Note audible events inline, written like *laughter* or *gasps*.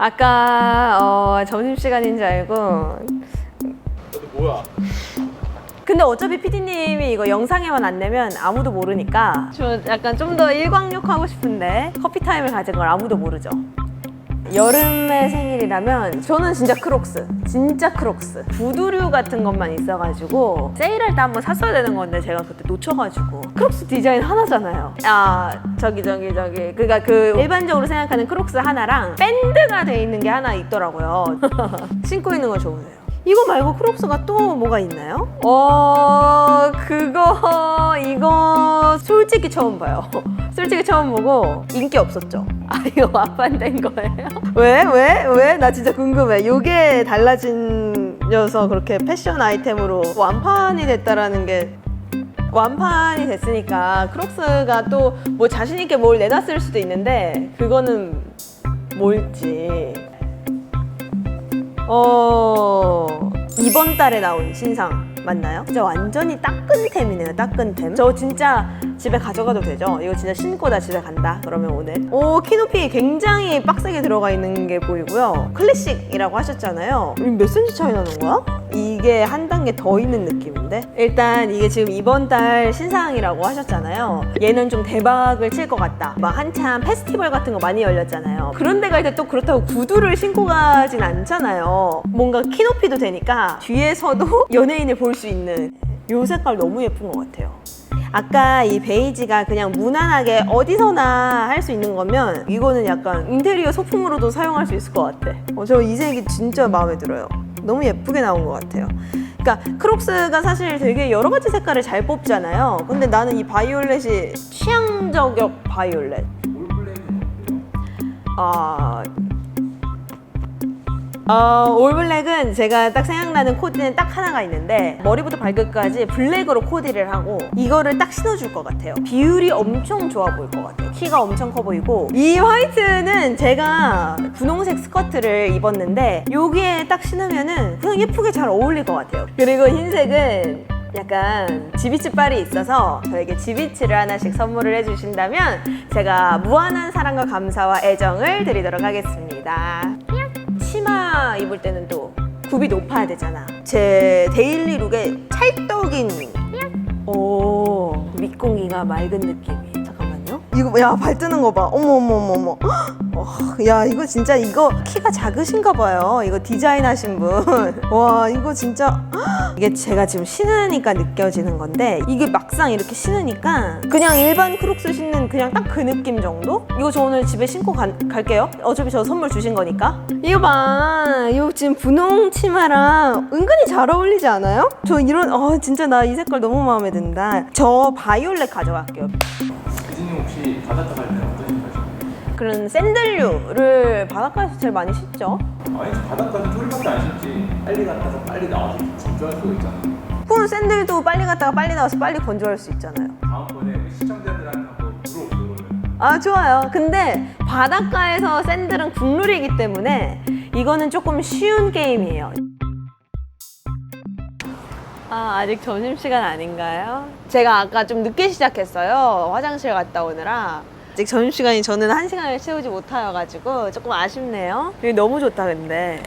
아까 어, 점심시간인 줄 알고 뭐야? 근데 어차피 PD님이 이거 영상에만 안 내면 아무도 모르니까 저 약간 좀 더 일광욕 하고 싶은데 커피 타임을 가진 걸 아무도 모르죠. 여름의 생일이라면 저는 진짜 크록스 진짜 크록스. 구두류 같은 것만 있어가지고 세일할 때 한번 샀어야 되는 건데 제가 그때 놓쳐가지고. 크록스 디자인 하나잖아요. 아 저기 저기 저기. 그니까 그 일반적으로 생각하는 크록스 하나랑 밴드가 돼 있는 게 하나 있더라고요. *laughs* 신고 있는 거 좋으세요 이거 말고 크록스가 또 뭐가 있나요? 어 그거 이거 솔직히 처음 봐요. *laughs* 솔직히 처음 보고 인기 없었죠. 아 이거 완판된 거예요? *laughs* 왜 왜 왜? 나 진짜 궁금해. 이게 달라진여서 그렇게 패션 아이템으로 완판이 됐다라는 게 완판이 됐으니까 크록스가 또 뭐 자신 있게 뭘 내놨을 수도 있는데 그거는 뭘지 어 이번 달에 나온 신상 맞나요? 진짜 완전히 따끈템이네요 따끈템 저 진짜 집에 가져가도 되죠? 이거 진짜 신고 나 집에 간다. 그러면 오늘. 오 키높이 굉장히 빡세게 들어가 있는 게 보이고요. 클래식이라고 하셨잖아요. 이몇 센치 차이 나는 거야? 이게 한 단계 더 있는 느낌인데? 일단 이게 지금 이번 달 신상이라고 하셨잖아요. 얘는 좀 대박을 칠 것 같다. 막 한참 페스티벌 같은 거 많이 열렸잖아요. 그런 데 갈 때 또 그렇다고 구두를 신고 가진 않잖아요. 뭔가 키높이도 되니까 뒤에서도 *laughs* 연예인을 볼 수 있는 요 색깔 너무 예쁜 것 같아요 아까 이 베이지가 그냥 무난하게 어디서나 할 수 있는 거면 이거는 약간 인테리어 소품으로도 사용할 수 있을 것 같아. 어, 저 이 색이 진짜 마음에 들어요. 너무 예쁘게 나온 것 같아요. 그러니까 크록스가 사실 되게 여러 가지 색깔을 잘 뽑잖아요. 근데 나는 이 바이올렛이 취향 저격 바이올렛. 아, 어, 올블랙은 제가 딱 생각나는 코디는 딱 하나가 있는데 머리부터 발끝까지 블랙으로 코디를 하고 이거를 딱 신어줄 것 같아요. 비율이 엄청 좋아 보일 것 같아요. 키가 엄청 커 보이고 이 화이트는 제가 분홍색 스커트를 입었는데 여기에 딱 신으면은 그냥 예쁘게 잘 어울릴 것 같아요. 그리고 흰색은 약간 지비치 빨이 있어서 저에게 지비치를 하나씩 선물을 해주신다면 제가 무한한 사랑과 감사와 애정을 드리도록 하겠습니다. 치마 입을 때는 또 굽이 높아야 되잖아. 제 데일리 룩에 찰떡인 오 밑공기가 맑은 느낌이. 잠깐만요. 이거 야 발 뜨는 거 봐. 어머 어머 어머 어머. 와, 야 이거 진짜 이거 키가 작으신가 봐요. 이거 디자인하신 분. *laughs* 와 이거 진짜 *gasps* 이게 제가 지금 신으니까 느껴지는 건데 이게 막상 이렇게 신으니까 그냥 일반 크록스 신는 그냥 딱 그 느낌 정도? 이거 저 오늘 집에 신고 가- 갈게요. 어차피 저 선물 주신 거니까. 이거 봐. 이거 지금 분홍 치마랑 은근히 잘 어울리지 않아요? 저 이런 어 진짜 나 이 색깔 너무 마음에 든다. 저 바이올렛 가져갈게요. 기진님 혹시 바닷가 갈 때는 어떤 신어요? 그런 샌들류를 바닷가에서 제일 많이 신죠. 아니 바닷가는 소리밖에 안 신지 빨리 갔다가 빨리 나와서 건조할 수가 있잖아 그럼 샌들도 빨리 갔다가 빨리 나와서 빨리 건조할 수 있잖아요. 다음번에 우리 시청자들한테 한번 물어보죠 그러면 아 좋아요. 근데 바닷가에서 샌들은 국룰이기 때문에 이거는 조금 쉬운 게임이에요. 아 아직 점심 시간 아닌가요? 제가 아까 좀 늦게 시작했어요. 화장실 갔다 오느라. 아직 점심 시간이 저는 한 시간을 채우지 못하여가지고 조금 아쉽네요. 여기 너무 좋다 근데.